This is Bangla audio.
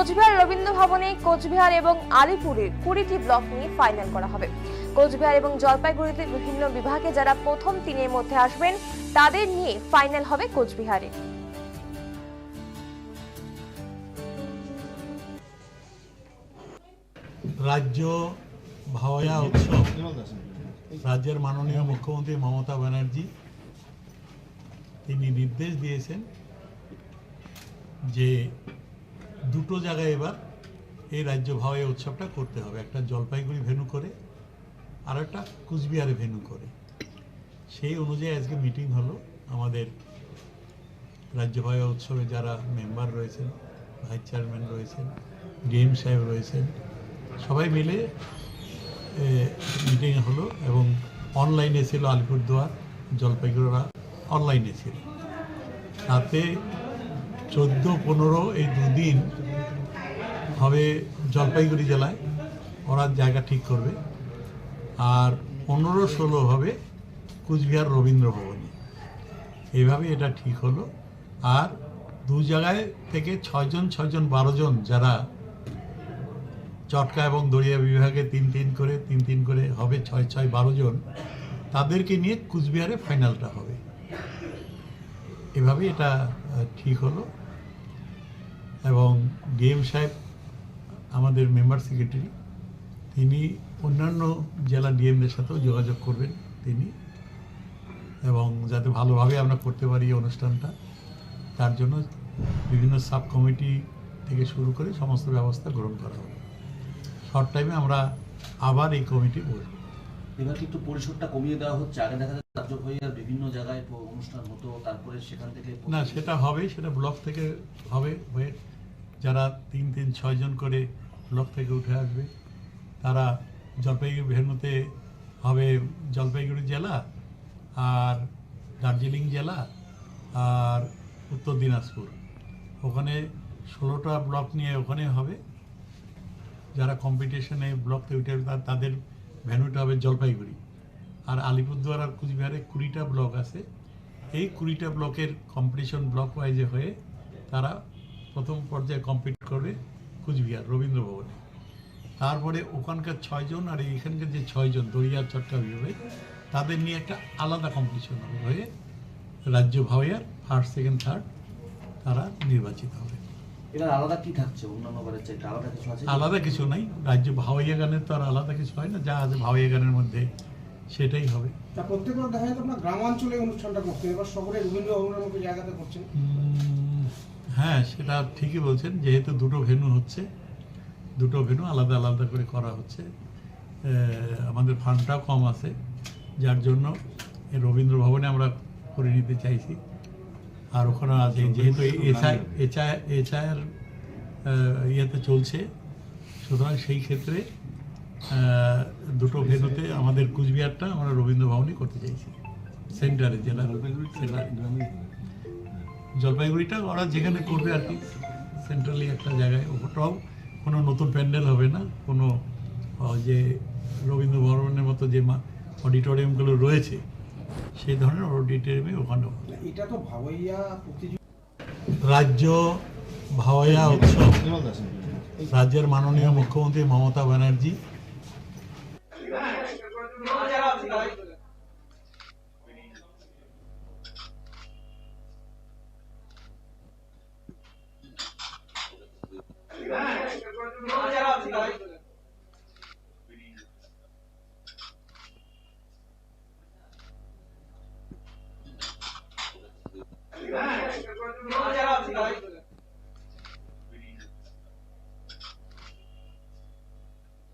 কোচবিহার রবীন্দ্র ভবনে কোচবিহার এবং আলিপুরের কুড়িটি ব্লক নিয়ে ফাইনাল করা হবে। কোচবিহার এবং জলপাইগুড়িতে বিভিন্ন বিভাগে যারা প্রথম তিনের মধ্যে আসবেন, তাদের নিয়ে ফাইনাল হবে কোচবিহারে। রাজ্য ভাওয়া উৎসব। রাজ্যের মাননীয় মুখ্যমন্ত্রী মমতা ব্যানার্জি, তিনি নির্দেশ দিয়েছেন যে দুটো জায়গায় এবার এই রাজ্য ভাওয়া উৎসবটা করতে হবে। একটা জলপাইগুড়ি ভেনু করে, আর একটা কুচবিহারে ভেনু করে। সেই অনুযায়ী আজকে মিটিং হলো আমাদের রাজ্য উৎসবে যারা মেম্বার রয়েছেন ভাইস চেয়ারম্যান রয়েছেন ডিএম সাহেব রয়েছেন, সবাই মিলে মিটিং হলো এবং অনলাইনে ছিল আলিপুরদুয়ার জলপাইগুড়া অনলাইনে ছিল। তাতে চোদ্দ, পনেরো এই দুদিন হবে জলপাইগুড়ি জেলায়। ওরা জায়গা ঠিক করবে। আর পনেরো, ষোলো হবে কুচবিহার রবীন্দ্র ভবনে। এইভাবে এটা ঠিক হলো। আর দু জায়গায় থেকে ছয়জন ছয়জন বারো জন যারা চটকা এবং দড়িয়া বিভাগে তিন তিন করে, তিন তিন করে হবে ছয় ছয় বারো জন তাদেরকে নিয়ে কুচবিহারে ফাইনালটা হবে। এভাবে এটা ঠিক হলো। ডিএম সাহেব আমাদের মেম্বার সেক্রেটারি তিনি অন্যান্য জেলা ডিএমদের সাথেও যোগাযোগ করবেন তিনি এবং যাতে ভালোভাবে আমরা করতে পারি এই অনুষ্ঠানটা তার জন্য বিভিন্ন সাব কমিটি থেকে শুরু করে সমস্ত ব্যবস্থা গ্রহণ করা হবে। শর্ট টাইমে আমরা আবার এই কমিটি বসবো। এবার কি একটু পরিসরটা কমিয়ে দেওয়া হচ্ছে? আগে দেখা যাচ্ছে রাজ্য ভাইয়ার বিভিন্ন জায়গায় অনুষ্ঠান হতো তারপরে সেখান থেকে না সেটা হবে সেটা ব্লক থেকে হবে হয়ে যারা তিন তিন ছয়জন করে ব্লক থেকে উঠে আসবে, তারা জলপাইগুড়ি ভেন্যুতে হবে জলপাইগুড়ি জেলা আর দার্জিলিং জেলা আর উত্তর দিনাজপুর। ওখানে ষোলোটা ব্লক নিয়ে ওখানে হবে। যারা কম্পিটিশনে ব্লক থেকে উঠে আসবে তাদের ভেন্যুটা হবে জলপাইগুড়ি। আর আলিপুরদুয়ার আর কুচবিহারে কুড়িটা ব্লক আছে। এই কুড়িটা ব্লকের কম্পিটিশন ব্লক ওয়াইজে হয়ে তারা প্রথম পর্যায়ে কম্পিট করবে কুচবিহার রবীন্দ্র ভবনে তারপরে ওখানকার ছয়জন আর এখানকার যে ছয়জন দরিয়া চট্টা বিভাগে তাদের নিয়ে একটা আলাদা কম্পিটিশন হবে হয়ে রাজ্য ভাওয়ার ফার্স্ট সেকেন্ড থার্ড তারা নির্বাচিত হবে। এবার আলাদা কি থাকছে? অন্যান্য আলাদা কিছু আছে? আলাদা কিছু নাই। রাজ্য ভাওয়াইয়া গানের তো আর আলাদা কিছু হয় না যা আছে ভাওয়াইয়া গানের মধ্যে সেটাই হবে। তা প্রত্যেকবার দেখা যায় আপনার গ্রামাঞ্চলে অনুষ্ঠানটা করছেন এবার শহরে রবীন্দ্র ভবনের মতো জায়গাতে করছেন। হ্যাঁ সেটা ঠিকই বলছেন যেহেতু দুটো ভেন্যু হচ্ছে দুটো ভেন্যু আলাদা আলাদা করে করা হচ্ছে। আমাদের ফান্ডটাও কম আছে যার জন্য রবীন্দ্র ভবনে আমরা করে নিতে চাইছি। আর ওখানে আছে যেহেতু এচআই এচআইয়ের ইয়েতে চলছে সুতরাং সেই ক্ষেত্রে দুটো ভেনুতে আমাদের কুচবিহারটা আমরা রবীন্দ্র ভবনই করতে চাইছি। সেন্টারে জেলা সেন্টারে। জলপাইগুড়িটা ওরা যেখানে করবে আর কি সেন্ট্রালি একটা জায়গায় ওটাও কোনো নতুন প্যান্ডেল হবে না কোনো যে রবীন্দ্র ভবনের মতো যে অডিটোরিয়ামগুলো রয়েছে সেই ধরনের অডিটোরিয়ামে ওখানে এটা তো ভাওয়াইয়া রাজ্য ভাওয়া উৎসব রাজ্যের মাননীয় মুখ্যমন্ত্রী মমতা ব্যানার্জি Right.